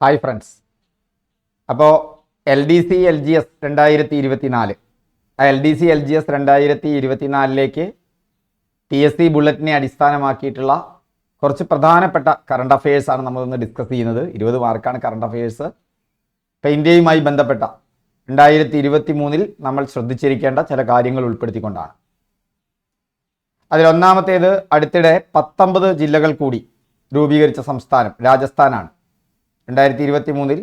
Hi friends അപ്പോൾ L D C L G S രണ്ടായിരത്തി ഇരുപത്തി നാല് ആ L D C L G S രണ്ടായിരത്തി ഇരുപത്തി നാലിലേക്ക് ടി എസ് സി ബുള്ളറ്റിനെ അടിസ്ഥാനമാക്കിയിട്ടുള്ള കുറച്ച് പ്രധാനപ്പെട്ട കറണ്ട് അഫയേഴ്സാണ് നമ്മളിന്ന് ഡിസ്കസ് ചെയ്യുന്നത്. ഇരുപത് മാർക്കാണ് കറണ്ട് അഫയേഴ്സ് ഇപ്പോൾ ഇന്ത്യയുമായി ബന്ധപ്പെട്ട രണ്ടായിരത്തി ഇരുപത്തി മൂന്നിൽ നമ്മൾ ശ്രദ്ധിച്ചിരിക്കേണ്ട ചില കാര്യങ്ങൾ ഉൾപ്പെടുത്തിക്കൊണ്ടാണ്. അതിലൊന്നാമത്തേത് അടുത്തിടെ പത്തൊമ്പത് ജില്ലകൾ കൂടി രൂപീകരിച്ച സംസ്ഥാനം രാജസ്ഥാനാണ്. രണ്ടായിരത്തി ഇരുപത്തി മൂന്നിൽ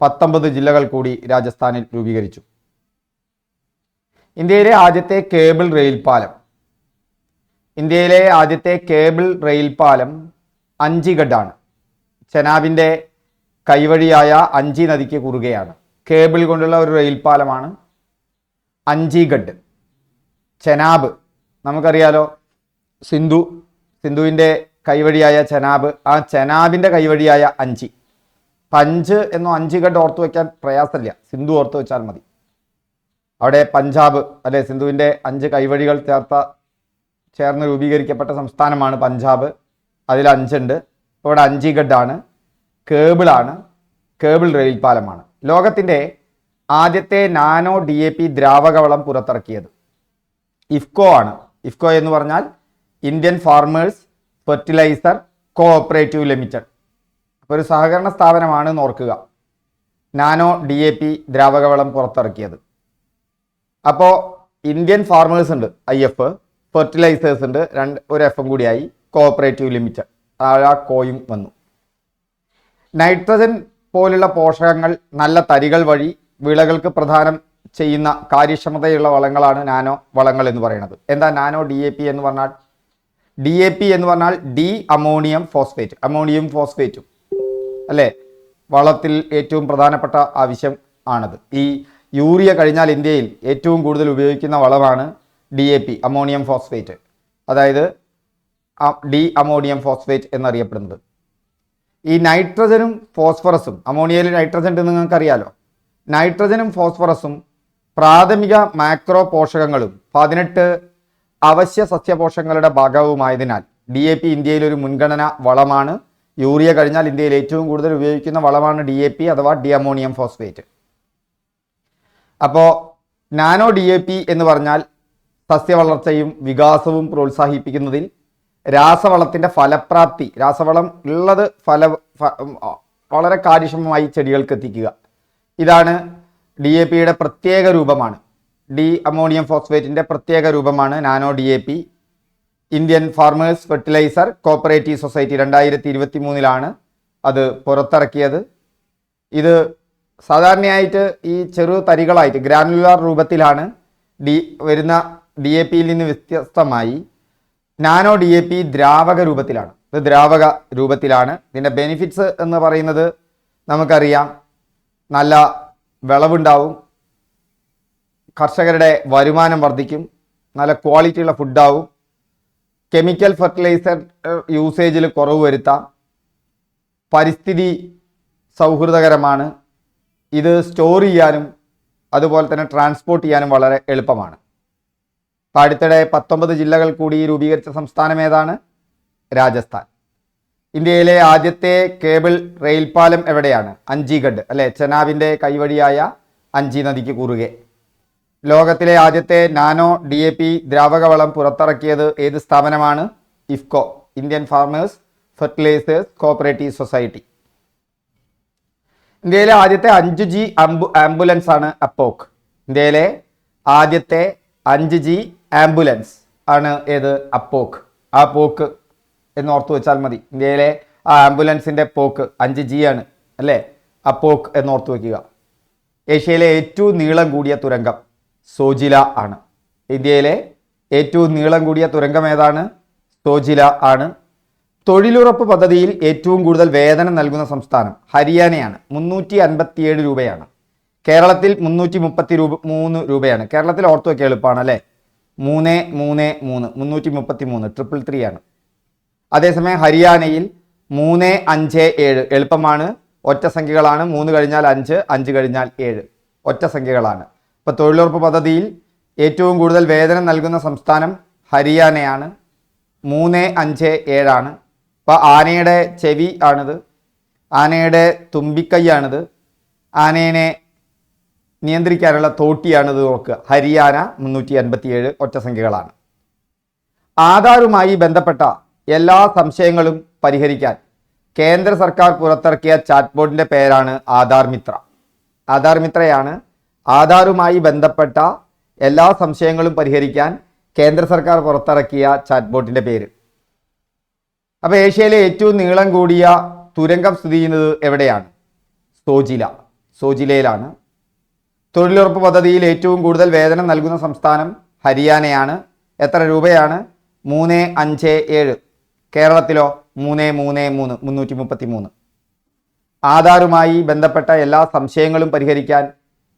പത്തൊമ്പത് ജില്ലകൾ കൂടി രാജസ്ഥാനിൽ രൂപീകരിച്ചു. ഇന്ത്യയിലെ ആദ്യത്തെ കേബിൾ റെയിൽ പാലം. ഇന്ത്യയിലെ ആദ്യത്തെ കേബിൾ റെയിൽ പാലം അഞ്ചിഗഡാണ്. ചെനാബിന്റെ കൈവഴിയായ അഞ്ചി നദിക്ക് കുറുകയാണ്. കേബിൾ കൊണ്ടുള്ള ഒരു റെയിൽ പാലമാണ് അഞ്ചിഗഡ്. ചെനാബ് നമുക്കറിയാലോ സിന്ധു സിന്ധുവിന്റെ കൈവഴിയായ ചെനാബ് ആ ചെനാബിന്റെ കൈവഴിയായ അഞ്ചി. പഞ്ച് എന്നോ അഞ്ച് ഗഡ് ഓർത്തു വയ്ക്കാൻ പ്രയാസമില്ല. സിന്ധു ഓർത്തു വെച്ചാൽ മതി. അവിടെ പഞ്ചാബ് അല്ലെ സിന്ധുവിന്റെ അഞ്ച് കൈവഴികൾ ചേർത്ത ചേർന്ന് രൂപീകരിക്കപ്പെട്ട സംസ്ഥാനമാണ് പഞ്ചാബ്. അതിൽ അഞ്ചുണ്ട്. ഇവിടെ അഞ്ച് ഗഡാണ് കേബിളാണ് കേബിൾ റെയിൽ പാലമാണ് ലോകത്തിന്റെ ആദ്യത്തെ നാനോ ഡി എ പി ദ്രാവകവളം പുറത്തിറക്കിയത് ഇഫ്കോ ആണ്. ഇഫ്കോ എന്ന് പറഞ്ഞാൽ Indian farmers fertiliser cooperative limited. ഒരു സഹകരണ സ്ഥാപനമാണെന്ന് ഓർക്കുക. നാനോ ഡി എ പി ദ്രാവകവളം പുറത്തിറക്കിയത്. അപ്പോൾ ഇന്ത്യൻ ഫാർമേഴ്സ് ഉണ്ട് ഐ എഫ് ഫെർട്ടിലൈസേഴ്സ് ഉണ്ട് രണ്ട് ഒരു എഫും കൂടിയായി കോഓപ്പറേറ്റീവ് ലിമിറ്റഡ് ആ കോയും വന്നു. നൈട്രജൻ പോലുള്ള പോഷകങ്ങൾ നല്ല തരികൾ വഴി വിളകൾക്ക് പ്രധാനം ചെയ്യുന്ന കാര്യക്ഷമതയുള്ള വളങ്ങളാണ് നാനോ വളങ്ങൾ എന്ന് പറയുന്നത്. എന്താ നാനോ ഡി എന്ന് പറഞ്ഞാൽ? ഡി എന്ന് പറഞ്ഞാൽ ഡി അമോണിയം ഫോസ്ഫേറ്റ്. അമോണിയം ഫോസ്ഫേറ്റും. അല്ലേ? വളത്തിൽ ഏറ്റവും പ്രധാനപ്പെട്ട ആവശ്യം ആണത്. ഈ യൂറിയ കഴിഞ്ഞാൽ ഇന്ത്യയിൽ ഏറ്റവും കൂടുതൽ ഉപയോഗിക്കുന്ന വളമാണ് D A P ammonium phosphate അതായത് ഡി അമോണിയം ഫോസ്ഫേറ്റ് എന്നറിയപ്പെടുന്നത്. ഈ നൈട്രജനും ഫോസ്ഫറസും അമോണിയയിൽ നൈട്രജൻ നിങ്ങൾക്ക് നിങ്ങൾക്കറിയാലോ? നൈട്രജനും ഫോസ്ഫറസും പ്രാഥമിക മാക്രോ പോഷകങ്ങളും പതിനെട്ട് അവശ്യ സസ്യപോഷകങ്ങളുടെ ഭാഗവുമായതിനാൽ ഡി എ പി ഇന്ത്യയിൽ ഒരു മുൻഗണന വളമാണ് യൂറിയ കഴിഞ്ഞാൽ ഇന്ത്യയിൽ ഏറ്റവും കൂടുതൽ ഉപയോഗിക്കുന്ന വളമാണ് ഡി എ പി അഥവാ ഡി അമോണിയം ഫോസ്ഫേറ്റ്. അപ്പോൾ നാനോ ഡി എ പി എന്ന് പറഞ്ഞാൽ സസ്യവളർച്ചയും വികാസവും പ്രോത്സാഹിപ്പിക്കുന്നതിൽ രാസവളത്തിന്റെ ഫലപ്രാപ്തി രാസവളം ഉള്ളത് ഫല വളരെ കാര്യക്ഷമമായി ചെടികൾക്ക് എത്തിക്കുക. ഇതാണ് ഡി എ പിയുടെ പ്രത്യേക രൂപമാണ്. ഡി അമോണിയം ഫോസ്ഫേറ്റിന്റെ പ്രത്യേക രൂപമാണ് nano D A P. Indian farmers fertiliser cooperative society രണ്ടായിരത്തി ഇരുപത്തി മൂന്നിലാണ് അത് പുറത്തിറക്കിയത്. ഇത് സാധാരണയായിട്ട് ഈ ചെറു തരികളായിട്ട് ഗ്രാനുലാർ രൂപത്തിലാണ് ഡി വരുന്ന ഡി എ പിയിൽ നിന്ന് വ്യത്യസ്തമായി നാനോ ഡി എ പി ദ്രാവക രൂപത്തിലാണ്. ഇത് ദ്രാവക രൂപത്തിലാണ്. ഇതിന്റെ ബെനിഫിറ്റ്സ് എന്ന് പറയുന്നത് നമുക്കറിയാം. നല്ല വിളവുണ്ടാവും. കർഷകരുടെ വരുമാനം വർദ്ധിക്കും. നല്ല ക്വാളിറ്റിയുള്ള ഫുഡാവും. കെമിക്കൽ ഫെർട്ടിലൈസർ യൂസേജിൽ കുറവ് വരുത്താം. പരിസ്ഥിതി സൗഹൃദകരമാണ്. ഇത് സ്റ്റോർ ചെയ്യാനും അതുപോലെ തന്നെ ട്രാൻസ്പോർട്ട് ചെയ്യാനും വളരെ എളുപ്പമാണ്. അടുത്തിടെ പത്തൊമ്പത് ജില്ലകൾ കൂടി രൂപീകരിച്ച സംസ്ഥാനം ഏതാണ്? രാജസ്ഥാൻ. ഇന്ത്യയിലെ ആദ്യത്തെ കേബിൾ റെയിൽ പാലം എവിടെയാണ്? അഞ്ചിഗഡ് അല്ലെ? ചെനാബിന്റെ കൈവഴിയായ അഞ്ചി നദിക്ക് കുറുകെ. ലോകത്തിലെ ആദ്യത്തെ നാനോ ഡി എ പി ദ്രാവകവളം പുറത്തിറക്കിയത് ഏത് സ്ഥാപനമാണ്? IFFCO Indian farmers fertilisers cooperative society. ഇന്ത്യയിലെ ആദ്യത്തെ അഞ്ച് ജി ആംബു ആംബുലൻസ് ആണ് അപ്പോക്ക്. ഇന്ത്യയിലെ ആദ്യത്തെ അഞ്ച് ജി ആംബുലൻസ് ആണ് ഏത്? അപ്പോക്ക്. ആ പോക്ക് എന്ന് ഓർത്തു വെച്ചാൽ മതി. ഇന്ത്യയിലെ ആ ആംബുലൻസിന്റെ പോക്ക് അഞ്ച് ജി ആണ് അല്ലേ? അപ്പോക്ക് എന്ന് ഓർത്തു വയ്ക്കുക ഏഷ്യയിലെ ഏറ്റവും നീളം കൂടിയ തുരങ്കം. സോജില ആണ്. ഇന്ത്യയിലെ ഏറ്റവും നീളം കൂടിയ തുരങ്കം ഏതാണ്? സോജില ആണ്. തൊഴിലുറപ്പ് പദ്ധതിയിൽ ഏറ്റവും കൂടുതൽ വേതനം നൽകുന്ന സംസ്ഥാനം ഹരിയാനയാണ്. മുന്നൂറ്റി അൻപത്തിയേഴ് രൂപയാണ്. കേരളത്തിൽ മുന്നൂറ്റി മുപ്പത്തി രൂപ മൂന്ന് രൂപയാണ്. കേരളത്തിൽ ഓർത്തു വയ്ക്കുക എളുപ്പമാണ് അല്ലേ? മൂന്ന് മൂന്ന് മൂന്ന്. മുന്നൂറ്റി മുപ്പത്തി മൂന്ന് ട്രിപ്പിൾ ത്രീ ആണ്. അതേസമയം ഹരിയാനയിൽ മൂന്ന് അഞ്ച് ഏഴ് എളുപ്പമാണ്. ഒറ്റ സംഖ്യകളാണ് മൂന്ന് കഴിഞ്ഞാൽ അഞ്ച് അഞ്ച് കഴിഞ്ഞാൽ ഏഴ്. ഒറ്റ സംഖ്യകളാണ് ഇപ്പോൾ തൊഴിലുറപ്പ് പദ്ധതിയിൽ ഏറ്റവും കൂടുതൽ വേതനം നൽകുന്ന സംസ്ഥാനം ഹരിയാനയാണ്. മൂന്ന് അഞ്ച് ഏഴാണ്. അപ്പോൾ ആനയുടെ ചെവി ആണിത്. ആനയുടെ തുമ്പിക്കൈയാണിത്. ആനേനെ നിയന്ത്രിക്കാനുള്ള തോട്ടിയാണിത് നോക്കുക. ഹരിയാന മുന്നൂറ്റി അൻപത്തിയേഴ് ഒറ്റസംഖ്യകളാണ് ആധാറുമായി ബന്ധപ്പെട്ട എല്ലാ സംശയങ്ങളും പരിഹരിക്കാൻ കേന്ദ്ര സർക്കാർ പുറത്തിറക്കിയ ചാറ്റ്ബോർഡിന്റെ പേരാണ് ആധാർ മിത്ര. ആധാർ മിത്രയാണ് ആധാറുമായി ബന്ധപ്പെട്ട എല്ലാ സംശയങ്ങളും പരിഹരിക്കാൻ കേന്ദ്ര സർക്കാർ പുറത്തിറക്കിയ ചാറ്റ്ബോട്ടിന്റെ പേര്. അപ്പോൾ ഏഷ്യയിലെ ഏറ്റവും നീളം കൂടിയ തുരങ്കം സ്ഥിതി ചെയ്യുന്നത് എവിടെയാണ്? സോജില. സോജിലയിലാണ്. തൊഴിലുറപ്പ് പദ്ധതിയിൽ ഏറ്റവും കൂടുതൽ വേതനം നൽകുന്ന സംസ്ഥാനം ഹരിയാനയാണ്. എത്ര രൂപയാണ്? മൂന്ന് അഞ്ച് ഏഴ്. കേരളത്തിലോ? മൂന്ന് മൂന്ന് മൂന്ന് മുന്നൂറ്റി മുപ്പത്തി മൂന്ന് ആധാറുമായി ബന്ധപ്പെട്ട എല്ലാ സംശയങ്ങളും പരിഹരിക്കാൻ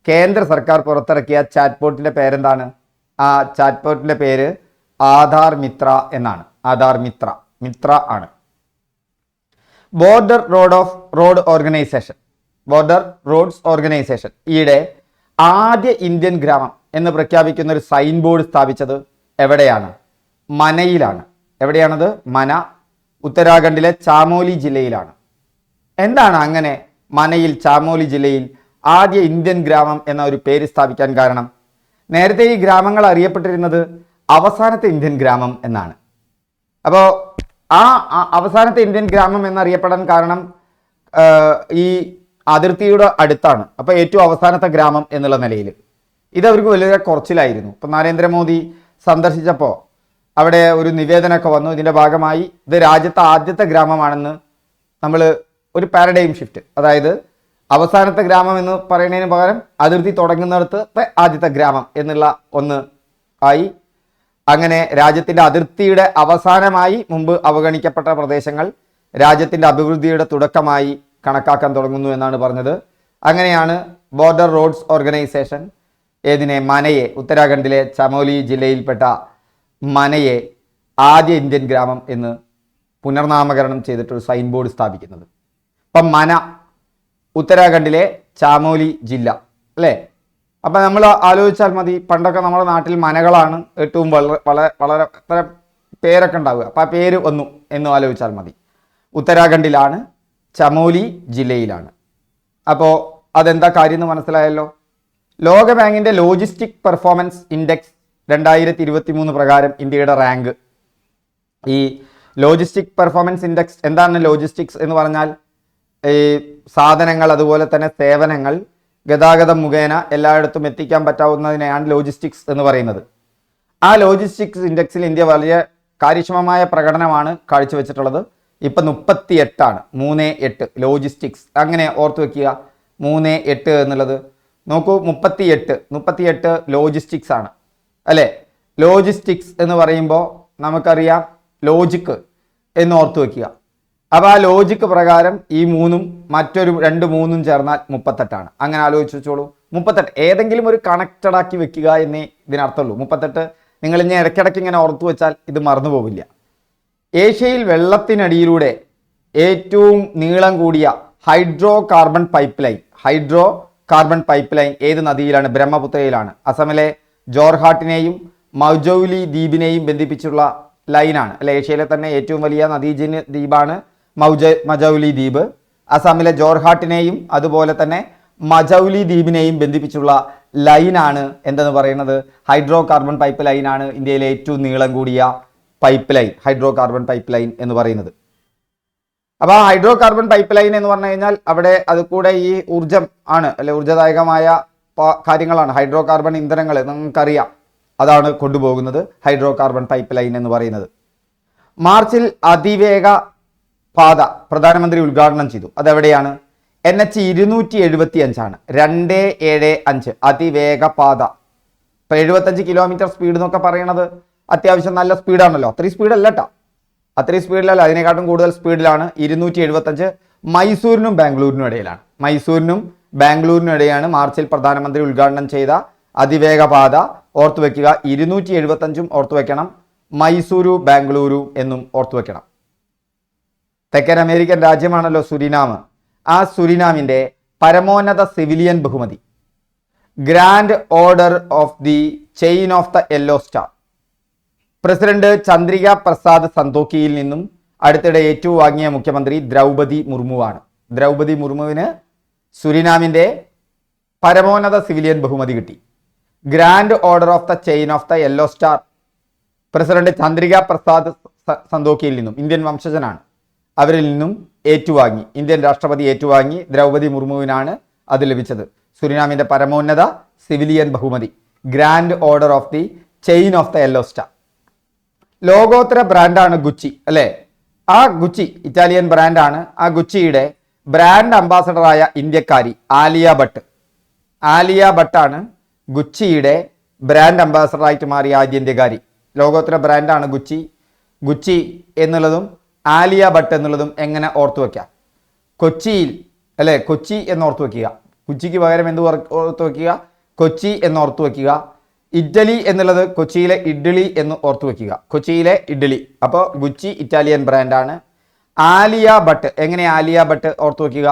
കേന്ദ്ര സർക്കാർ പുറത്തിറക്കിയ ചാറ്റ് ബോട്ടിന്റെ പേരെന്താണ്? ആ ചാറ്റ് ബോട്ടിന്റെ പേര് ആധാർ മിത്ര എന്നാണ്. ആധാർ മിത്ര. മിത്ര ആണ്. Border road of road organisation. Border roads organisation. ഈയിടെ ആദ്യ ഇന്ത്യൻ ഗ്രാമം എന്ന് പ്രഖ്യാപിക്കുന്ന ഒരു സൈൻ ബോർഡ് സ്ഥാപിച്ചത് എവിടെയാണ്? മനയിലാണ്. എവിടെയാണത്? മന. ഉത്തരാഖണ്ഡിലെ ചാമോലി ജില്ലയിലാണ്. എന്താണ് അങ്ങനെ മനയിൽ ചാമോലി ജില്ലയിൽ ആദ്യ ഇന്ത്യൻ ഗ്രാമം എന്ന ഒരു പേര് സ്ഥാപിക്കാൻ കാരണം. നേരത്തെ ഈ ഗ്രാമങ്ങൾ അറിയപ്പെട്ടിരുന്നത് അവസാനത്തെ ഇന്ത്യൻ ഗ്രാമം എന്നാണ്. അപ്പോൾ ആ അവസാനത്തെ ഇന്ത്യൻ ഗ്രാമം എന്നറിയപ്പെടാൻ കാരണം ഈ അതിർത്തിയുടെ അടുത്താണ്. അപ്പോൾ ഏറ്റവും അവസാനത്തെ ഗ്രാമം എന്നുള്ള നിലയിൽ. ഇതവർക്ക് വലിയ കുറച്ചിലായിരുന്നു. ഇപ്പം നരേന്ദ്രമോദി സന്ദർശിച്ചപ്പോൾ അവിടെ ഒരു നിവേദനമൊക്കെ വന്നു. ഇതിന്റെ ഭാഗമായി ഇത് രാജ്യത്തെ ആദ്യത്തെ ഗ്രാമമാണെന്ന് നമ്മൾ ഒരു പാരഡൈം ഷിഫ്റ്റ് അതായത് അവസാനത്തെ ഗ്രാമം എന്ന് പറയുന്നതിന് പകരം അതിർത്തി തുടങ്ങുന്നിടത്തെ ആദ്യത്തെ ഗ്രാമം എന്നുള്ള ഒന്ന് ആയി. അങ്ങനെ രാജ്യത്തിന്റെ അതിർത്തിയുടെ അവസാനമായി മുമ്പ് അവഗണിക്കപ്പെട്ട പ്രദേശങ്ങൾ രാജ്യത്തിന്റെ അഭിവൃദ്ധിയുടെ തുടക്കമായി കണക്കാക്കാൻ തുടങ്ങുന്നു എന്നാണ് പറഞ്ഞത്. അങ്ങനെയാണ് ബോർഡർ റോഡ്സ് ഓർഗനൈസേഷൻ ഏതിനെ? മനയെ. ഉത്തരാഖണ്ഡിലെ ചമോലി ജില്ലയിൽപ്പെട്ട മനയെ ആദ്യ ഇന്ത്യൻ ഗ്രാമം എന്ന് പുനർനാമകരണം ചെയ്തിട്ടൊരു സൈൻ ബോർഡ് സ്ഥാപിക്കുന്നത്. ഇപ്പം മന ഉത്തരാഖണ്ഡിലെ ചാമോലി ജില്ല അല്ലേ? അപ്പം നമ്മൾ ആലോചിച്ചാൽ മതി പണ്ടൊക്കെ നമ്മുടെ നാട്ടിൽ മനകളാണ് ഏറ്റവും വളരെ വളരെ വളരെ എത്ര പേരൊക്കെ ഉണ്ടാവുക. അപ്പം ആ പേര് വന്നു എന്ന് ആലോചിച്ചാൽ മതി. ഉത്തരാഖണ്ഡിലാണ് ചമോലി ജില്ലയിലാണ്. അപ്പോൾ അതെന്താ കാര്യം എന്ന് മനസ്സിലായല്ലോ? ലോക ബാങ്കിന്റെ ലോജിസ്റ്റിക് പെർഫോമൻസ് ഇൻഡെക്സ് രണ്ടായിരത്തി ഇരുപത്തി മൂന്ന് പ്രകാരം ഇന്ത്യയുടെ റാങ്ക്. ഈ ലോജിസ്റ്റിക് പെർഫോമൻസ് ഇൻഡെക്സ് എന്താണ് ലോജിസ്റ്റിക്സ് എന്ന് പറഞ്ഞാൽ ഈ സാധനങ്ങൾ അതുപോലെ തന്നെ സേവനങ്ങൾ ഗതാഗതം മുഖേന എല്ലായിടത്തും എത്തിക്കാൻ പറ്റാവുന്നതിനെയാണ് ലോജിസ്റ്റിക്സ് എന്ന് പറയുന്നത്. ആ ലോജിസ്റ്റിക്സ് ഇൻഡെക്സിൽ ഇന്ത്യ വലിയ കാര്യക്ഷമമായ പ്രകടനമാണ് കാഴ്ചവെച്ചിട്ടുള്ളത്. ഇപ്പം മുപ്പത്തി എട്ടാണ് മൂന്ന് എട്ട് ലോജിസ്റ്റിക്സ് അങ്ങനെ ഓർത്ത് വെക്കുക മൂന്ന് എട്ട് എന്നുള്ളത്. നോക്കൂ മുപ്പത്തി എട്ട് മുപ്പത്തി എട്ട് ലോജിസ്റ്റിക്സ് ആണ്. അല്ലേ? ലോജിസ്റ്റിക്സ് എന്ന് പറയുമ്പോൾ നമുക്കറിയാം ലോജിക്ക് എന്ന് ഓർത്ത് വെക്കുക. അപ്പോൾ ആ ലോജിക്ക് പ്രകാരം ഈ മൂന്നും മറ്റൊരു രണ്ട് മൂന്നും ചേർന്നാൽ മുപ്പത്തെട്ടാണ്. അങ്ങനെ ആലോചിച്ച് വെച്ചോളൂ. മുപ്പത്തെട്ട് ഏതെങ്കിലും ഒരു കണക്റ്റഡ് ആക്കി വെക്കുക എന്നേ ഇതിനർത്ഥമുള്ളൂ. മുപ്പത്തെട്ട് നിങ്ങൾ ഇനി ഇടയ്ക്കിടയ്ക്ക് ഇങ്ങനെ ഓർത്തു വെച്ചാൽ ഇത് മറന്നു പോവില്ല. ഏഷ്യയിൽ വെള്ളത്തിനടിയിലൂടെ ഏറ്റവും നീളം കൂടിയ hydrocarbon pipeline hydrocarbon pipeline ഏത് നദിയിലാണ്? ബ്രഹ്മപുത്രയിലാണ്. അസമിലെ ജോർഹാട്ടിനെയും മൗജൌലി ദ്വീപിനെയും ബന്ധിപ്പിച്ചുള്ള ലൈനാണ്. അല്ലെ ഏഷ്യയിലെ തന്നെ ഏറ്റവും വലിയ നദീജിന് ദ്വീപാണ് മൗജ മജൌലി ദ്വീപ്. അസമിലെ ജോർഹാട്ടിനെയും അതുപോലെ തന്നെ മജൌലി ദ്വീപിനെയും ബന്ധിപ്പിച്ചുള്ള ലൈനാണ് എന്തെന്ന് പറയുന്നത്? ഹൈഡ്രോ കാർബൺ പൈപ്പ് ലൈനാണ് ഇന്ത്യയിലെ ഏറ്റവും നീളം കൂടിയ pipeline hydrocarbon pipeline എന്ന് പറയുന്നത്. അപ്പോൾ ആ ഹൈഡ്രോ കാർബൺ പൈപ്പ് ലൈൻ എന്ന് പറഞ്ഞു കഴിഞ്ഞാൽ അവിടെ അത് കൂടെ ഈ ഊർജം ആണ് അല്ലെ ഊർജദായകമായ കാര്യങ്ങളാണ്. ഹൈഡ്രോ കാർബൺ ഇന്ധനങ്ങൾ നിങ്ങൾക്കറിയാം അതാണ് കൊണ്ടുപോകുന്നത് ഹൈഡ്രോ കാർബൺ പൈപ്പ് ലൈൻ എന്ന് പറയുന്നത്. മാർച്ചിൽ അതിവേഗ പാത പ്രധാനമന്ത്രി ഉദ്ഘാടനം ചെയ്തു. അതെവിടെയാണ്? എൻ എച്ച് ഇരുന്നൂറ്റി എഴുപത്തി അഞ്ചാണ് രണ്ട് ഏഴ് അഞ്ച് അതിവേഗ പാത. ഇപ്പൊ എഴുപത്തഞ്ച് കിലോമീറ്റർ സ്പീഡ് എന്നൊക്കെ പറയണത് അത്യാവശ്യം നല്ല സ്പീഡാണല്ലോ അത്രയും സ്പീഡല്ല കേട്ടോ അത്രയും സ്പീഡിലല്ല അതിനെക്കാട്ടും കൂടുതൽ സ്പീഡിലാണ് ഇരുന്നൂറ്റി എഴുപത്തഞ്ച് മൈസൂരിനും ബാംഗ്ലൂരിനും ഇടയിലാണ്. മൈസൂരിനും ബാംഗ്ലൂരിനും ഇടയാണ് മാർച്ചിൽ പ്രധാനമന്ത്രി ഉദ്ഘാടനം ചെയ്ത അതിവേഗ പാത. ഓർത്തു വെക്കുക ഇരുന്നൂറ്റി എഴുപത്തഞ്ചും ഓർത്തു വെക്കണം മൈസൂരു ബാംഗ്ലൂരു എന്നും ഓർത്തു വെക്കണം തെക്കൻ അമേരിക്കൻ രാജ്യമാണല്ലോ സുരിനാം ആ സുരിനാമിന്റെ പരമോന്നത സിവിലിയൻ ബഹുമതി. Grand order of the chain of the yellow star. President Chandrika Prasad സന്തോക്കിയിൽ നിന്നും അടുത്തിടെ ഏറ്റുവാങ്ങിയ മുഖ്യമന്ത്രി ദ്രൗപതി മുർമുവാണ്. ദ്രൗപതി മുർമുവിന് സുരിനാമിന്റെ പരമോന്നത സിവിലിയൻ ബഹുമതി കിട്ടി. Grand order of the chain of the yellow star. President Chandrika Prasad സന്തോക്കിയിൽ നിന്നും ഇന്ത്യൻ വംശജനാണ്. അവരിൽ നിന്നും ഏറ്റുവാങ്ങി. ഇന്ത്യൻ രാഷ്ട്രപതി ഏറ്റുവാങ്ങി ദ്രൗപതി മുർമുവിനാണ് അത് ലഭിച്ചത്. സുരിനാമിന്റെ പരമോന്നത സിവിലിയൻ ബഹുമതി. Grand order of the chain of the yellow star. ലോകോത്തര ബ്രാൻഡാണ് ഗുച്ചി അല്ലേ? ആ ഗുച്ചി ഇറ്റാലിയൻ ബ്രാൻഡാണ്. ആ ഗുച്ചിയുടെ ബ്രാൻഡ് അംബാസഡറായ ഇന്ത്യക്കാരി ആലിയ ഭട്ട്. ആലിയ ഭട്ടാണ് ഗുച്ചിയുടെ ബ്രാൻഡ് അംബാസഡറായിട്ട് മാറിയ ആദ്യ ഇന്ത്യക്കാരി. ലോകോത്തര ബ്രാൻഡാണ് ഗുച്ചി. ഗുച്ചി എന്നുള്ളതും ആലിയ ഭട്ട് എന്നുള്ളതും എങ്ങനെ ഓർത്തു വയ്ക്കാം കൊച്ചിയിൽ അല്ലെ? കൊച്ചി എന്ന് ഓർത്തു വയ്ക്കുക കൊച്ചിക്ക് പകരം എന്ത് ഓർത്തു വയ്ക്കുക കൊച്ചി എന്ന് ഓർത്തു വയ്ക്കുക ഇറ്റലി എന്നുള്ളത് കൊച്ചിയിലെ ഇഡ്ഡലി എന്ന് ഓർത്തു വയ്ക്കുക കൊച്ചിയിലെ ഇഡ്ഡലി. അപ്പോൾ ഗുച്ചി ഇറ്റാലിയൻ ബ്രാൻഡാണ്. ആലിയ ഭട്ട്. എങ്ങനെ ആലിയ ഭട്ട് ഓർത്തു വയ്ക്കുക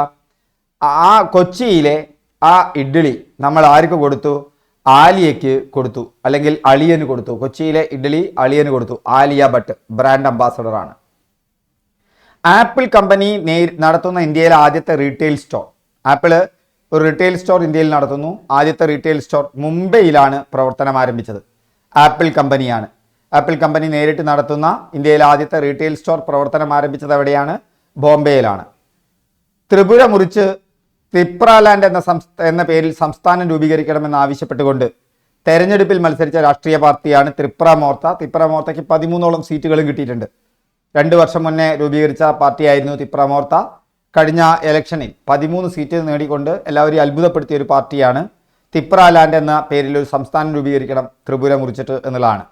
ആ കൊച്ചിയിലെ ആ ഇഡ്ഡലി നമ്മൾ ആർക്ക് കൊടുത്തു? ആലിയയ്ക്ക് കൊടുത്തു. അല്ലെങ്കിൽ അളിയന് കൊടുത്തു. കൊച്ചിയിലെ ഇഡ്ഡലി അളിയന് കൊടുത്തു. ആലിയ ഭട്ട് ബ്രാൻഡ് അംബാസഡറാണ്. ആപ്പിൾ കമ്പനി നടത്തുന്ന ഇന്ത്യയിലെ ആദ്യത്തെ റീറ്റെയിൽ സ്റ്റോർ ആപ്പിൾ ഒരു റീറ്റെയിൽ സ്റ്റോർ ഇന്ത്യയിൽ നടത്തുന്നു. ആദ്യത്തെ റീറ്റെയിൽ സ്റ്റോർ മുംബൈയിലാണ് പ്രവർത്തനം ആരംഭിച്ചത്. ആപ്പിൾ കമ്പനിയാണ്. ആപ്പിൾ കമ്പനി നേരിട്ട് നടത്തുന്ന ഇന്ത്യയിലെ ആദ്യത്തെ റീറ്റെയിൽ സ്റ്റോർ പ്രവർത്തനം ആരംഭിച്ചത് എവിടെയാണ്? ബോംബെയിലാണ്. ത്രിപുര മുറിച്ച് ത്രിപ്രാലാൻഡ് എന്ന സംസ്ഥ എന്ന പേരിൽ സംസ്ഥാനം രൂപീകരിക്കണമെന്ന് ആവശ്യപ്പെട്ടുകൊണ്ട് തെരഞ്ഞെടുപ്പിൽ മത്സരിച്ച രാഷ്ട്രീയ പാർട്ടിയാണ് ത്രിപുര മോർത്ത ത്രിപുര മോർത്തയ്ക്ക് പതിമൂന്നോളം സീറ്റുകളും കിട്ടിയിട്ടുണ്ട്. രണ്ട് വർഷം മുന്നേ രൂപീകരിച്ച പാർട്ടിയായിരുന്നു തിപ്രമോർത്ത കഴിഞ്ഞ ഇലക്ഷനിൽ പതിമൂന്ന് സീറ്റ് നേടിക്കൊണ്ട് എല്ലാവരെയും അത്ഭുതപ്പെടുത്തിയ ഒരു പാർട്ടിയാണ് തിപ്രാലാൻഡ് എന്ന പേരിൽ ഒരു സംസ്ഥാനം രൂപീകരിക്കണം ത്രിപുര മുറിച്ചിട്ട് എന്നുള്ളതാണ്.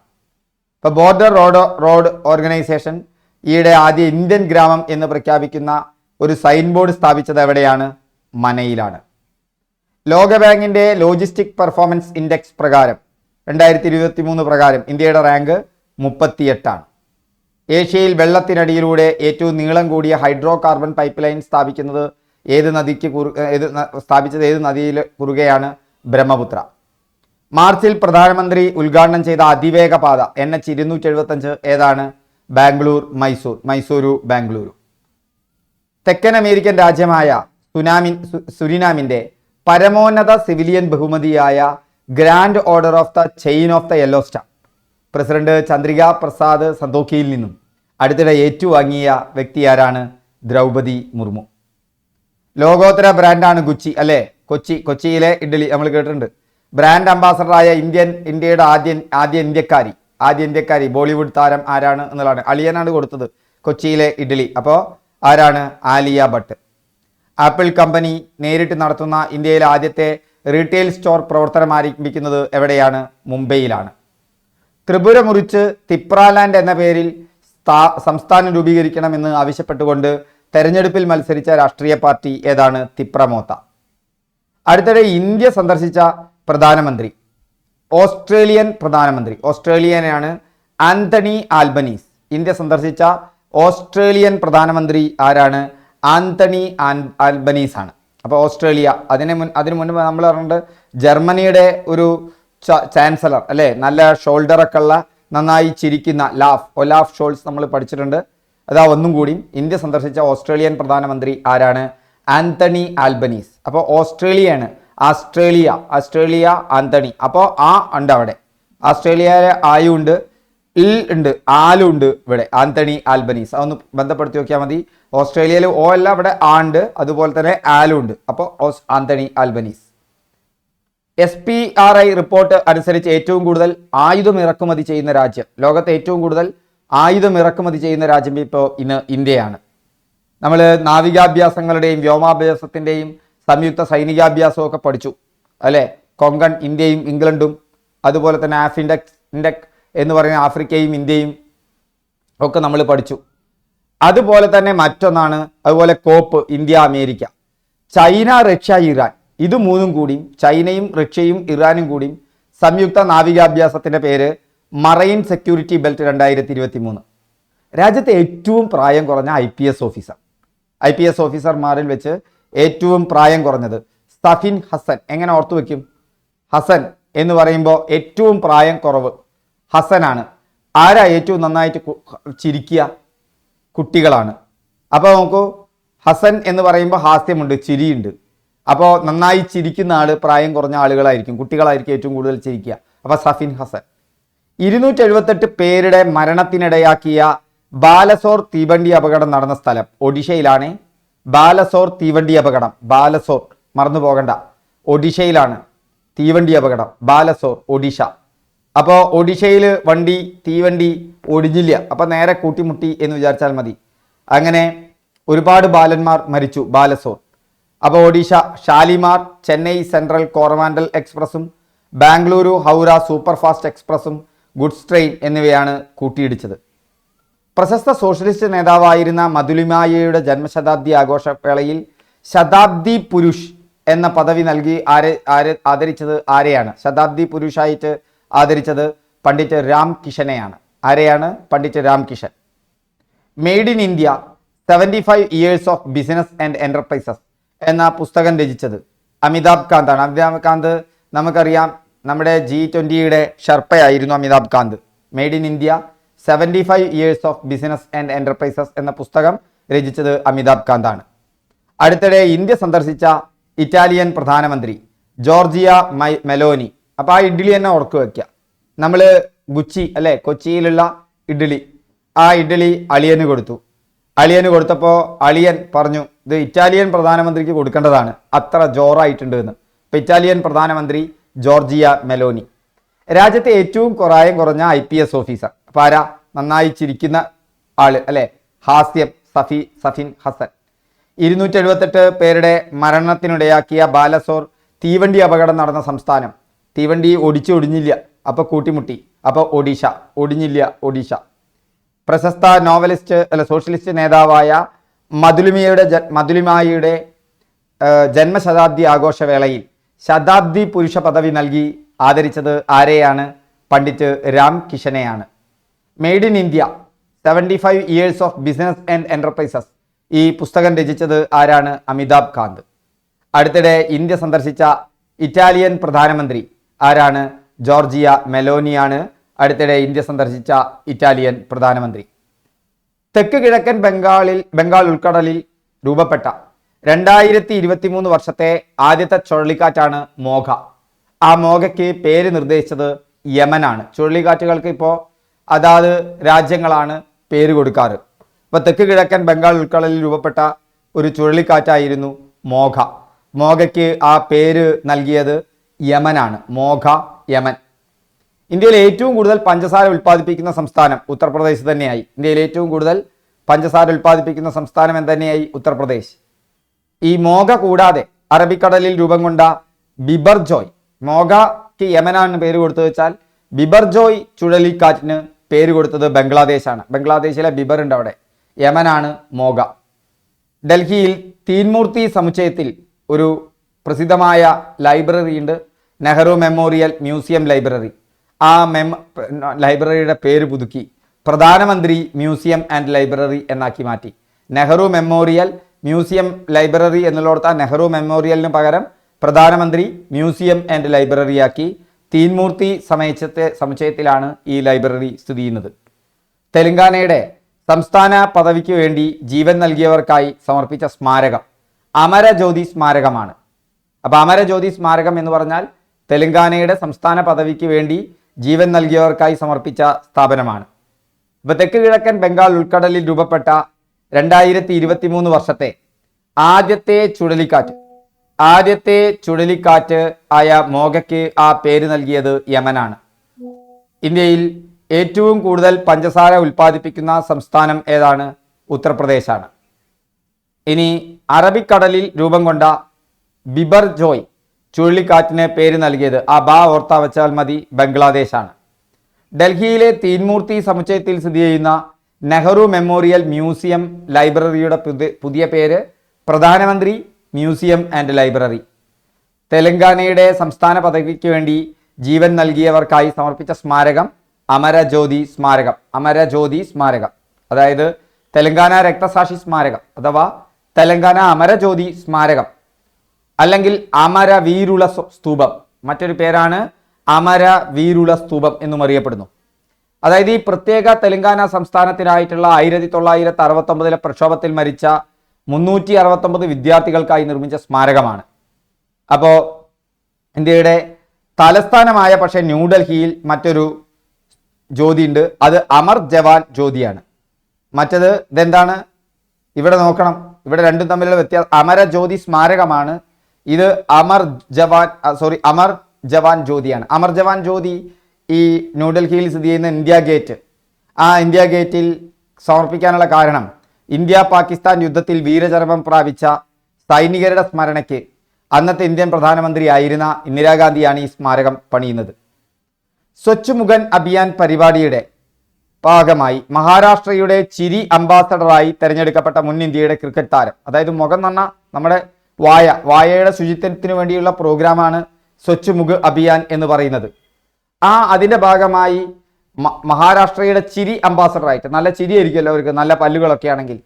ഇപ്പോൾ ബോർഡർ റോഡ് റോഡ് ഓർഗനൈസേഷൻ ഈയിടെ ആദ്യ ഇന്ത്യൻ ഗ്രാമം എന്ന് പ്രഖ്യാപിക്കുന്ന ഒരു സൈൻ ബോർഡ് സ്ഥാപിച്ചത് എവിടെയാണ്? മനയിലാണ്. ലോകബാങ്കിന്റെ ലോജിസ്റ്റിക് പെർഫോമൻസ് ഇൻഡെക്സ് പ്രകാരം രണ്ടായിരത്തി ഇരുപത്തി മൂന്ന് പ്രകാരം ഇന്ത്യയുടെ റാങ്ക് മുപ്പത്തിയെട്ടാണ്. ഏഷ്യയിൽ വെള്ളത്തിനടിയിലൂടെ ഏറ്റവും നീളം കൂടിയ ഹൈഡ്രോ കാർബൺ പൈപ്പ് ലൈൻ സ്ഥാപിക്കുന്നത് ഏത് നദിക്ക് കുറു ഏത് സ്ഥാപിച്ചത് ഏത് നദിയിൽ കുറുകയാണ് ബ്രഹ്മപുത്ര. മാർച്ചിൽ പ്രധാനമന്ത്രി ഉദ്ഘാടനം ചെയ്ത അതിവേഗ പാത എൻ എച്ച് ഇരുന്നൂറ്റി എഴുപത്തഞ്ച് ഏതാണ്? ബാംഗ്ലൂർ മൈസൂർ. മൈസൂരു ബാംഗ്ലൂരു. തെക്കൻ അമേരിക്കൻ രാജ്യമായ സുനാമിൻ സുരിനാമിന്റെ പരമോന്നത സിവിലിയൻ ബഹുമതിയായ grand order of the chain of the yellow star president Chandrika Prasad സന്തോക്കിയിൽ നിന്നും അടുത്തിടെ ഏറ്റുവാങ്ങിയ വ്യക്തി ആരാണ്? ദ്രൗപതി മുർമു. ലോകോത്തര ബ്രാൻഡാണ് ഗുച്ചി അല്ലേ? കൊച്ചി കൊച്ചിയിലെ ഇഡ്ഡലി നമ്മൾ കേട്ടിട്ടുണ്ട്. ബ്രാൻഡ് അംബാസഡറായ ഇന്ത്യൻ ഇന്ത്യയുടെ ആദ്യ ആദ്യ ഇന്ത്യക്കാരി ആദ്യ ഇന്ത്യക്കാരി ബോളിവുഡ് താരം ആരാണ് എന്നുള്ളതാണ്. അളിയനാണ് കൊടുത്തത് കൊച്ചിയിലെ ഇഡ്ഡലി. അപ്പോൾ ആരാണ്? ആലിയ ഭട്ട്. ആപ്പിൾ കമ്പനി നേരിട്ട് നടത്തുന്ന ഇന്ത്യയിലെ ആദ്യത്തെ റീറ്റെയിൽ സ്റ്റോർ പ്രവർത്തനം ആരംഭിക്കുന്നത് എവിടെയാണ്? മുംബൈയിലാണ്. ത്രിപുര മുറിച്ച് തിപ്രാലാൻഡ് എന്ന പേരിൽ സ്ഥാ- സംസ്ഥാനം രൂപീകരിക്കണമെന്ന് ആവശ്യപ്പെട്ടുകൊണ്ട് തെരഞ്ഞെടുപ്പിൽ മത്സരിച്ച രാഷ്ട്രീയ പാർട്ടി ഏതാണ് തിപ്രമോത്ത? അടുത്തിടെ ഇന്ത്യ സന്ദർശിച്ച പ്രധാനമന്ത്രി ഓസ്ട്രേലിയൻ പ്രധാനമന്ത്രി ഓസ്ട്രേലിയനാണ് ആന്റണി ആൽബനീസ്. ഇന്ത്യ സന്ദർശിച്ച ഓസ്ട്രേലിയൻ പ്രധാനമന്ത്രി ആരാണ്? ആന്റണി ആൽബനീസ് ആണ് അപ്പോൾ ഓസ്ട്രേലിയ അതിനെ മുൻ അതിനു മുൻപ് നമ്മൾ പറഞ്ഞിട്ടുണ്ട് ജർമ്മനിയുടെ ഒരു ചാൻസലർ അല്ലേ? നല്ല ഷോൾഡറൊക്കെ ഉള്ള നന്നായി ചിരിക്കുന്ന ലാഫ്. ഒലാഫ് ഷോൾസ് നമ്മൾ പഠിച്ചിട്ടുണ്ട്. അതാ ഒന്നും കൂടി. ഇന്ത്യ സന്ദർശിച്ച ഓസ്ട്രേലിയൻ പ്രധാനമന്ത്രി ആരാണ്? Anthony Albanese. അപ്പോൾ ഓസ്ട്രേലിയ ആണ് ആസ്ട്രേലിയ. Australia Anthony. അപ്പോൾ ആ ഉണ്ട് അവിടെ. ആസ്ട്രേലിയയിലെ ആയുണ്ട് ഇൽ ഉണ്ട്. ആലും ഉണ്ട് ഇവിടെ. Anthony Albanese. അതൊന്ന് ബന്ധപ്പെടുത്തി നോക്കിയാൽ മതി. ഓസ്ട്രേലിയയിൽ ഓ അല്ല ഇവിടെ ആ ഉണ്ട്. അതുപോലെ തന്നെ ആലും ഉണ്ട്. അപ്പോൾ Anthony Albanese. S P R I report അനുസരിച്ച് ഏറ്റവും കൂടുതൽ ആയുധം ഇറക്കുമതി ചെയ്യുന്ന രാജ്യം. ലോകത്തെ ഏറ്റവും കൂടുതൽ ആയുധം ഇറക്കുമതി ചെയ്യുന്ന രാജ്യം ഇപ്പോൾ ഇന്ന് ഇന്ത്യയാണ്. നമ്മൾ നാവികാഭ്യാസങ്ങളുടെയും വ്യോമാഭ്യാസത്തിന്റെയും സംയുക്ത സൈനികാഭ്യാസവും ഒക്കെ പഠിച്ചു. അല്ലേ? കൊങ്കൺ ഇന്ത്യയും ഇംഗ്ലണ്ടും അതുപോലെ തന്നെ ആഫിൻഡെക്സ് ഇൻഡെക് എന്ന് പറയുന്ന ആഫ്രിക്കയും ഇന്ത്യയും ഒക്കെ നമ്മൾ പഠിച്ചു. അതുപോലെ തന്നെ മറ്റൊന്നാണ് അതുപോലെ കോപ്പ് India America. China Russia Iran. ഇത് മൂന്നും കൂടി ചൈനയും റഷ്യയും ഇറാനും കൂടി സംയുക്ത നാവികാഭ്യാസത്തിന്റെ പേര് മറൈൻ സെക്യൂരിറ്റി ബെൽറ്റ് രണ്ടായിരത്തി ഇരുപത്തി മൂന്ന് രാജ്യത്തെ ഏറ്റവും പ്രായം കുറഞ്ഞ I P S officer. I P S ഓഫീസർമാരിൽ വെച്ച് ഏറ്റവും പ്രായം കുറഞ്ഞത് സഫിൻ ഹസൻ. എങ്ങനെ ഓർത്തു വെക്കും? ഹസൻ എന്ന് പറയുമ്പോൾ ഏറ്റവും പ്രായം കുറവ് ഹസനാണ്. ആരാ ഏറ്റവും നന്നായിട്ട് ചിരിക്കുക? കുട്ടികളാണ്. അപ്പോൾ നോക്കൂ ഹസൻ എന്ന് പറയുമ്പോൾ ഹാസ്യമുണ്ട് ചിരിയുണ്ട്. അപ്പോൾ നന്നായി ചിരിക്കുന്ന ആൾ പ്രായം കുറഞ്ഞ ആളുകളായിരിക്കും. കുട്ടികളായിരിക്കും ഏറ്റവും കൂടുതൽ ചിരിക്കുക. അപ്പോൾ സഫിൻ ഹസൻ. ഇരുന്നൂറ്റി എഴുപത്തെട്ട് പേരുടെ മരണത്തിനിടയാക്കിയ ബാലസോർ തീവണ്ടി അപകടം നടന്ന സ്ഥലം ഒഡീഷയിലാണ്. ബാലസോർ തീവണ്ടി അപകടം. ബാലസോർ മറന്നു പോകണ്ട. ഒഡീഷയിലാണ് തീവണ്ടി അപകടം. ബാലസോർ ഒഡീഷ. അപ്പോൾ ഒഡീഷയിൽ വണ്ടി തീവണ്ടി ഒടിഞ്ഞില്ല. അപ്പോൾ നേരെ കൂട്ടിമുട്ടി എന്ന് വിചാരിച്ചാൽ മതി. അങ്ങനെ ഒരുപാട് ബാലന്മാർ മരിച്ചു ബാലസോർ. അപ്പോൾ ഒഡീഷ ഷാലിമാർ ചെന്നൈ സെൻട്രൽ കോറമാൻഡൽ എക്സ്പ്രസ്സും ബാംഗ്ലൂരു ഹൗറ സൂപ്പർഫാസ്റ്റ് എക്സ്പ്രസ്സും ഗുഡ്സ് ട്രെയിൻ എന്നിവയാണ് കൂട്ടിയിടിച്ചത്. പ്രശസ്ത സോഷ്യലിസ്റ്റ് നേതാവായിരുന്ന മധുലിമായയുടെ ജന്മശതാബ്ദി ആഘോഷവേളയിൽ ശതാബ്ദി പുരുഷ് എന്ന പദവി നൽകി ആരെ ആരെ ആദരിച്ചത് ആരെയാണ്? ശതാബ്ദി പുരുഷായിട്ട് ആദരിച്ചത് പണ്ഡിറ്റ് രാം കിഷനെയാണ്. ആരെയാണ്? Pandit Ram Kishan. Made in India seventy five years of business and enterprises. എന്ന പുസ്തകം രചിച്ചത്. അമിതാഭ് കാന്താണ്. അമിതാഭ് കാന്ത് നമുക്കറിയാം നമ്മുടെ ജി ട്വന്റിയുടെ ഷർപ്പയായിരുന്നു Amitabh Kant. Made in India seventy five years of business and enterprises എന്ന പുസ്തകം രചിച്ചത് അമിതാഭ് കാന്താണ്. അടുത്തിടെ ഇന്ത്യ സന്ദർശിച്ച ഇറ്റാലിയൻ പ്രധാനമന്ത്രി ജോർജിയ മൈ മെലോനി. അപ്പോൾ ആ ഇഡ്ഡലി തന്നെ ഓർക്ക് വയ്ക്കുക നമ്മൾ ഗുച്ചി അല്ലെ കൊച്ചിയിലുള്ള ഇഡ്ഡലി. ആ ഇഡ്ഡലി അളിയന് കൊടുത്തു. അളിയന് കൊടുത്തപ്പോൾ അളിയൻ പറഞ്ഞു ഇത് ഇറ്റാലിയൻ പ്രധാനമന്ത്രിക്ക് കൊടുക്കേണ്ടതാണ്. അത്ര ജോറായിട്ടുണ്ട് എന്ന് ഇപ്പം ഇറ്റാലിയൻ പ്രധാനമന്ത്രി ജോർജിയ മെലോനി. രാജ്യത്തെ ഏറ്റവും കുറായം കുറഞ്ഞ ഐ പി എസ് ഓഫീസർ. പാര നന്നായി ചിരിക്കുന്ന ആൾ അല്ലെ? ഹാസ്യം സഫി സഫിൻ ഹസൻ. ഇരുന്നൂറ്റി എഴുപത്തെട്ട് പേരുടെ മരണത്തിനിടയാക്കിയ ബാലസോർ തീവണ്ടി അപകടം നടന്ന സംസ്ഥാനം. തീവണ്ടി ഒടിച്ച് ഒടിഞ്ഞില്ല. അപ്പോൾ കൂട്ടിമുട്ടി. അപ്പോൾ ഒഡീഷ. ഒടിഞ്ഞില്ല. ഒഡീഷ. പ്രശസ്ത നോവലിസ്റ്റ് അല്ല സോഷ്യലിസ്റ്റ് നേതാവായ മധുലിമയുടെ ജ മധുലിമായിയുടെ ജന്മശതാബ്ദി ആഘോഷവേളയിൽ ശതാബ്ദി പുരുഷ പദവി നൽകി ആദരിച്ചത് ആരെയാണ്? Pandit Ram കിഷനെയാണ്. Made in India seventy five years of business and enterprises ഈ പുസ്തകം രചിച്ചത് ആരാണ്? അമിതാഭ് കാന്ത്. അടുത്തിടെ ഇന്ത്യ സന്ദർശിച്ച ഇറ്റാലിയൻ പ്രധാനമന്ത്രി ആരാണ്? ജോർജിയ മെലോനിയാണ്. അടുത്തിടെ ഇന്ത്യ സന്ദർശിച്ച ഇറ്റാലിയൻ പ്രധാനമന്ത്രി. തെക്ക് കിഴക്കൻ ബംഗാളിൽ ബംഗാൾ ഉൾക്കടലിൽ രൂപപ്പെട്ട രണ്ടായിരത്തി ഇരുപത്തി മൂന്ന് വർഷത്തെ ആദ്യത്തെ ചുഴലിക്കാറ്റാണ് മോഘ. ആ മോഘയ്ക്ക് പേര് നിർദ്ദേശിച്ചത് യമനാണ്. ചുഴലിക്കാറ്റുകൾക്ക് ഇപ്പോൾ അതാത് രാജ്യങ്ങളാണ് പേര് കൊടുക്കാറ്. അപ്പോൾ തെക്ക് കിഴക്കൻ ബംഗാൾ ഉൾക്കടലിൽ രൂപപ്പെട്ട ഒരു ചുഴലിക്കാറ്റായിരുന്നു മോഘ. മോഘയ്ക്ക് ആ പേര് നൽകിയത് യമനാണ്. മോഘ യമൻ. ഇന്ത്യയിൽ ഏറ്റവും കൂടുതൽ പഞ്ചസാര ഉൽപ്പാദിപ്പിക്കുന്ന സംസ്ഥാനം ഉത്തർപ്രദേശ് തന്നെയായി. ഇന്ത്യയിൽ ഏറ്റവും കൂടുതൽ പഞ്ചസാര ഉൽപ്പാദിപ്പിക്കുന്ന സംസ്ഥാനം എന്ന് തന്നെയായി ഉത്തർപ്രദേശ്. ഈ മോഗ കൂടാതെ അറബിക്കടലിൽ രൂപം കൊണ്ട ബിബർജോയ് മോഗയ്ക്ക് യമനാണ് പേര് കൊടുത്തു വെച്ചാൽ ബിബർജോയ് ചുഴലിക്കാറ്റിന് പേര് കൊടുത്തത് ബംഗ്ലാദേശാണ്. ബംഗ്ലാദേശിലെ ബിബർ ഉണ്ട് അവിടെ. യമനാണ് മോഗ. ഡൽഹിയിൽ തീൻമൂർത്തി സമുച്ചയത്തിൽ ഒരു പ്രസിദ്ധമായ ലൈബ്രറി ഉണ്ട് നെഹ്റു മെമ്മോറിയൽ മ്യൂസിയം ലൈബ്രറി. ആ മെം ലൈബ്രറിയുടെ പേര് പുതുക്കി. പ്രധാനമന്ത്രി മ്യൂസിയം ആൻഡ് ലൈബ്രറി എന്നാക്കി മാറ്റി. നെഹ്റു മെമ്മോറിയൽ മ്യൂസിയം ലൈബ്രറി എന്നുള്ളിടത്ത് നെഹ്റു മെമ്മോറിയലിന് പകരം പ്രധാനമന്ത്രി മ്യൂസിയം ആൻഡ് ലൈബ്രറിയാക്കി തീൻമൂർത്തി സമയത്തെ സമുച്ചയത്തിലാണ് ഈ ലൈബ്രറി സ്ഥിതി ചെയ്യുന്നത്. തെലങ്കാനയുടെ സംസ്ഥാന പദവിക്ക് വേണ്ടി ജീവൻ നൽകിയവർക്കായി സമർപ്പിച്ച സ്മാരകം അമരജ്യോതി സ്മാരകമാണ്. അപ്പോൾ അമരജ്യോതി സ്മാരകം എന്ന് പറഞ്ഞാൽ തെലങ്കാനയുടെ സംസ്ഥാന പദവിക്ക് വേണ്ടി ജീവൻ നൽകിയവർക്കായി സമർപ്പിച്ച സ്ഥാപനമാണ്. ഇപ്പോൾ തെക്ക് കിഴക്കൻ ബംഗാൾ ഉൾക്കടലിൽ രൂപപ്പെട്ട രണ്ടായിരത്തി ഇരുപത്തി മൂന്ന് വർഷത്തെ ആദ്യത്തെ ചുഴലിക്കാറ്റ് ആദ്യത്തെ ചുഴലിക്കാറ്റ് ആയ മോഗയ്ക്ക് ആ പേര് നൽകിയത് യമനാണ്. ഇന്ത്യയിൽ ഏറ്റവും കൂടുതൽ പഞ്ചസാര ഉൽപ്പാദിപ്പിക്കുന്ന സംസ്ഥാനം ഏതാണ്? ഉത്തർപ്രദേശാണ്. ഇനി അറബിക്കടലിൽ രൂപം കൊണ്ട ബിബർ ജോയ് ചുഴലിക്കാറ്റിന് പേര് നൽകിയത് ആ ബാ ഓർത്ത വച്ചാൽ മതി ബംഗ്ലാദേശാണ്. ഡൽഹിയിലെ തീൻമൂർത്തി സമുച്ചയത്തിൽ സ്ഥിതി ചെയ്യുന്ന നെഹ്റു മെമ്മോറിയൽ മ്യൂസിയം ലൈബ്രറിയുടെ പുതിയ പേര് പ്രധാനമന്ത്രി മ്യൂസിയം ആൻഡ് ലൈബ്രറി. തെലങ്കാനയുടെ സംസ്ഥാന പദവിക്ക് വേണ്ടി ജീവൻ നൽകിയവർക്കായി സമർപ്പിച്ച സ്മാരകം അമരജ്യോതി സ്മാരകം അമരജ്യോതി സ്മാരകം. അതായത് തെലങ്കാന രക്തസാക്ഷി സ്മാരകം അഥവാ തെലങ്കാന അമരജ്യോതി സ്മാരകം. അല്ലെങ്കിൽ അമര വീരുള സ്തൂപം. മറ്റൊരു പേരാണ് അമര വീരുള സ്തൂപം എന്നും അറിയപ്പെടുന്നു. അതായത് ഈ പ്രത്യേക തെലങ്കാന സംസ്ഥാനത്തിനായിട്ടുള്ള ആയിരത്തി തൊള്ളായിരത്തി അറുപത്തൊമ്പതിലെ പ്രക്ഷോഭത്തിൽ മരിച്ച മുന്നൂറ്റി അറുപത്തൊമ്പത് വിദ്യാർത്ഥികൾക്കായി നിർമ്മിച്ച സ്മാരകമാണ്. അപ്പോൾ ഇന്ത്യയുടെ തലസ്ഥാനമായ പക്ഷേ ന്യൂഡൽഹിയിൽ മറ്റൊരു ജ്യോതി ഉണ്ട് അത് അമർ ജവാൻ ജ്യോതിയാണ്. മറ്റത് ഇതെന്താണ്? ഇവിടെ നോക്കണം. ഇവിടെ രണ്ടും തമ്മിലുള്ള വ്യത്യാസം അമരജ്യോതി സ്മാരകമാണ് ഇത് അമർ ജവാൻ സോറി അമർ ജവാൻ ജ്യോതിയാണ്. അമർ ജവാൻ ജ്യോതി ഈ ന്യൂഡൽഹിയിൽ സ്ഥിതി ചെയ്യുന്ന ഇന്ത്യ ഗേറ്റ്. ആ ഇന്ത്യ ഗേറ്റിൽ സമർപ്പിക്കാനുള്ള കാരണം ഇന്ത്യ പാകിസ്ഥാൻ യുദ്ധത്തിൽ വീരചരമം പ്രാപിച്ച സൈനികരുടെ സ്മരണയ്ക്ക് അന്നത്തെ ഇന്ത്യൻ പ്രധാനമന്ത്രിയായിരുന്ന ഇന്ദിരാഗാന്ധിയാണ് ഈ സ്മാരകം പണിയുന്നത്. സ്വച്ഛ് മുഖൻ അഭിയാൻ പരിപാടിയുടെ ഭാഗമായി മഹാരാഷ്ട്രയുടെ ചിരി അംബാസഡറായി തെരഞ്ഞെടുക്കപ്പെട്ട മുൻ ഇന്ത്യയുടെ ക്രിക്കറ്റ് താരം. അതായത് മുഖം എന്ന് നമ്മുടെ വായ വായയുടെ ശുചിത്വത്തിന് വേണ്ടിയുള്ള പ്രോഗ്രാമാണ് സ്വച്ഛ് മുഖ് അഭിയാൻ എന്ന് പറയുന്നത്. ആ അതിന്റെ ഭാഗമായി മഹാരാഷ്ട്രയുടെ ചിരി അംബാസഡറായിട്ട് നല്ല ചിരി ആയിരിക്കുമല്ലോ അവർക്ക് നല്ല പല്ലുകളൊക്കെ ആണെങ്കിൽ.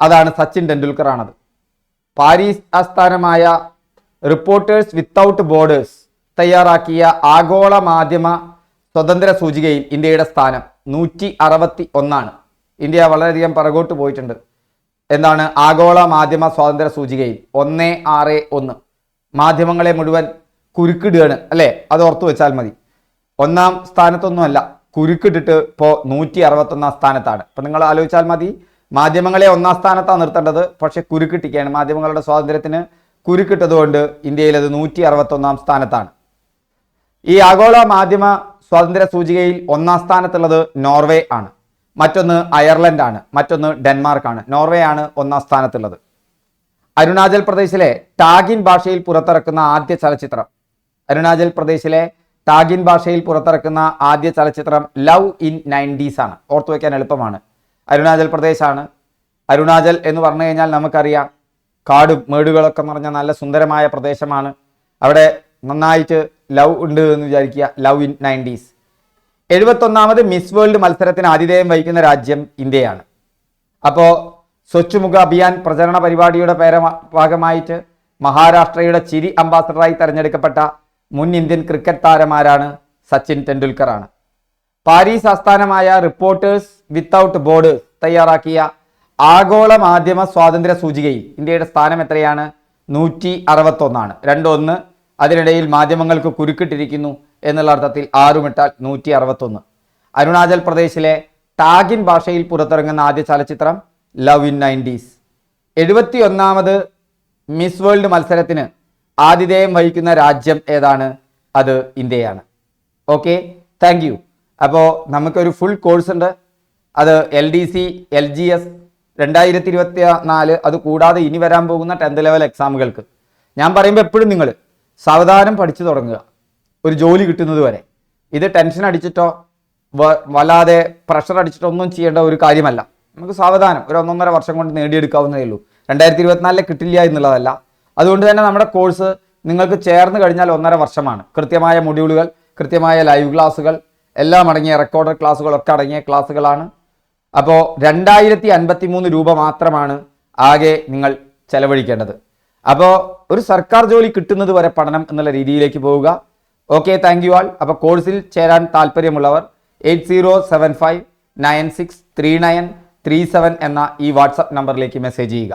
അതാണ് സച്ചിൻ ടെണ്ടുൽക്കർ ആണത് പാരീസ് ആസ്ഥാനമായ റിപ്പോർട്ടേഴ്സ് വിത്തൗട്ട് ബോർഡേഴ്സ് തയ്യാറാക്കിയ ആഗോള മാധ്യമ സ്വതന്ത്ര സൂചികയിൽ ഇന്ത്യയുടെ സ്ഥാനം നൂറ്റി അറുപത്തി ഒന്നാണ്. ഇന്ത്യ വളരെയധികം പിറകോട്ട് പോയിട്ടുണ്ട്. എന്താണ് ആഗോള മാധ്യമ സ്വാതന്ത്ര്യ സൂചികയിൽ ഒന്ന് ആറ് ഒന്ന്. മാധ്യമങ്ങളെ മുഴുവൻ കുരുക്കിടുകയാണ് അല്ലേ? അത് ഓർത്തു വെച്ചാൽ മതി. ഒന്നാം സ്ഥാനത്തൊന്നുമല്ല കുരുക്കിട്ടിട്ട് ഇപ്പോൾ നൂറ്റി അറുപത്തൊന്നാം സ്ഥാനത്താണ്. അപ്പം നിങ്ങൾ ആലോചിച്ചാൽ മതി മാധ്യമങ്ങളെ ഒന്നാം സ്ഥാനത്താണ് നിർത്തേണ്ടത് പക്ഷേ കുരുക്കിട്ടിക്കുകയാണ് മാധ്യമങ്ങളുടെ സ്വാതന്ത്ര്യത്തിന് കുരുക്കിട്ടതുകൊണ്ട് ഇന്ത്യയിൽ അത് നൂറ്റി അറുപത്തൊന്നാം സ്ഥാനത്താണ്. ഈ ആഗോള മാധ്യമ സ്വാതന്ത്ര്യ സൂചികയിൽ ഒന്നാം സ്ഥാനത്തുള്ളത് നോർവേ ആണ്. മറ്റൊന്ന് അയർലൻഡ് ആണ് മറ്റൊന്ന് ഡെൻമാർക്ക് ആണ് നോർവേ ആണ് ഒന്നാം സ്ഥാനത്തുള്ളത്. അരുണാചൽ പ്രദേശിലെ ടാഗിൻ ഭാഷയിൽ പുറത്തിറക്കുന്ന ആദ്യ ചലച്ചിത്രം അരുണാചൽ പ്രദേശിലെ ടാഗിൻ ഭാഷയിൽ പുറത്തിറക്കുന്ന ആദ്യ ചലച്ചിത്രം ലവ് ഇൻ നയന്റീസ് ആണ്. ഓർത്തു വയ്ക്കാൻ എളുപ്പമാണ്. അരുണാചൽ പ്രദേശാണ്. അരുണാചൽ എന്ന് പറഞ്ഞു കഴിഞ്ഞാൽ നമുക്കറിയാം കാടും മേടുകളൊക്കെ നിറഞ്ഞ നല്ല സുന്ദരമായ പ്രദേശമാണ്. അവിടെ നന്നായിട്ട് ലവ് ഉണ്ട് എന്ന് വിചാരിക്കുക ലവ് ഇൻ നയന്റീസ്. എഴുപത്തൊന്നാമത് മിസ് വേൾഡ് മത്സരത്തിന് ആതിഥേയം വഹിക്കുന്ന രാജ്യം ഇന്ത്യയാണ്. അപ്പോൾ സ്വച്ഛ് മുഖ അഭിയാൻ പ്രചരണ പരിപാടിയുടെ പേര ഭാഗമായിട്ട് മഹാരാഷ്ട്രയുടെ ചിരി അംബാസഡറായി തെരഞ്ഞെടുക്കപ്പെട്ട മുൻ ഇന്ത്യൻ ക്രിക്കറ്റ് താരമാരാണ് സച്ചിൻ ടെണ്ടുൽക്കർ ആണ് പാരീസ് ആസ്ഥാനമായ റിപ്പോർട്ടേഴ്സ് വിത്തൗട്ട് ബോർഡ് തയ്യാറാക്കിയ ആഗോള മാധ്യമ സ്വാതന്ത്ര്യ സൂചികയിൽ ഇന്ത്യയുടെ സ്ഥാനം എത്രയാണ്? നൂറ്റി അറുപത്തൊന്നാണ്. രണ്ടൊന്ന് അതിനിടയിൽ മാധ്യമങ്ങൾക്ക് കുരുക്കിട്ടിരിക്കുന്നു എന്നുള്ള അർത്ഥത്തിൽ ആറുമിട്ടാൽ നൂറ്റി അറുപത്തൊന്ന് അരുണാചൽ പ്രദേശിലെ ടാഗിൻ ഭാഷയിൽ പുറത്തിറങ്ങുന്ന ആദ്യ ചലച്ചിത്രം ലവ് ഇൻ നയന്റീസ്. എഴുപത്തി ഒന്നാമത് മിസ് വേൾഡ് മത്സരത്തിന് ആതിഥേയം വഹിക്കുന്ന രാജ്യം ഏതാണ്? അത് ഇന്ത്യയാണ്. Okay thank you. അപ്പോൾ നമുക്കൊരു ഫുൾ കോഴ്സ് ഉണ്ട്. അത് L D C L G S രണ്ടായിരത്തി ഇരുപത്തി നാല് അത് കൂടാതെ ഇനി വരാൻ പോകുന്ന ടെൻത്ത് ലെവൽ എക്സാമുകൾക്ക്. ഞാൻ പറയുമ്പോൾ എപ്പോഴും നിങ്ങൾ സാവധാനം പഠിച്ചു തുടങ്ങുക. ഒരു ജോലി കിട്ടുന്നത് വരെ. ഇത് ടെൻഷൻ അടിച്ചിട്ടോ വല്ലാതെ പ്രഷർ അടിച്ചിട്ടോ ഒന്നും ചെയ്യേണ്ട ഒരു കാര്യമല്ല. നമുക്ക് സാവധാനം ഒരു ഒന്നൊന്നര വർഷം കൊണ്ട് നേടിയെടുക്കാവുന്നതേ ഉള്ളൂ. രണ്ടായിരത്തി ഇരുപത്തിനാലിലെ കിട്ടില്ല എന്നുള്ളതല്ല. അതുകൊണ്ട് തന്നെ നമ്മുടെ കോഴ്സ് നിങ്ങൾക്ക് ചേർന്ന് കഴിഞ്ഞാൽ ഒന്നര വർഷമാണ്. കൃത്യമായ മൊഡ്യൂളുകൾ കൃത്യമായ ലൈവ് ക്ലാസ്സുകൾ എല്ലാം അടങ്ങിയ റെക്കോർഡഡ് ക്ലാസ്സുകളൊക്കെ അടങ്ങിയ ക്ലാസ്സുകളാണ് അപ്പോൾ രണ്ടായിരത്തി അൻപത്തി മൂന്ന് രൂപ മാത്രമാണ് ആകെ നിങ്ങൾ ചെലവഴിക്കേണ്ടത്. അപ്പോൾ ഒരു സർക്കാർ ജോലി കിട്ടുന്നത് വരെ പഠനം എന്നുള്ള രീതിയിലേക്ക് പോവുക. ഓക്കെ താങ്ക് യു ആൾ അപ്പോൾ കോഴ്സിൽ ചേരാൻ താല്പര്യമുള്ളവർ eight zero seven five nine six three nine three seven എന്ന ഈ വാട്സപ്പ് നമ്പറിലേക്ക് മെസ്സേജ് ചെയ്യുക.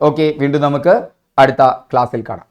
ഓക്കെ വീണ്ടും നമുക്ക് അടുത്ത ക്ലാസ്സിൽ കാണാം.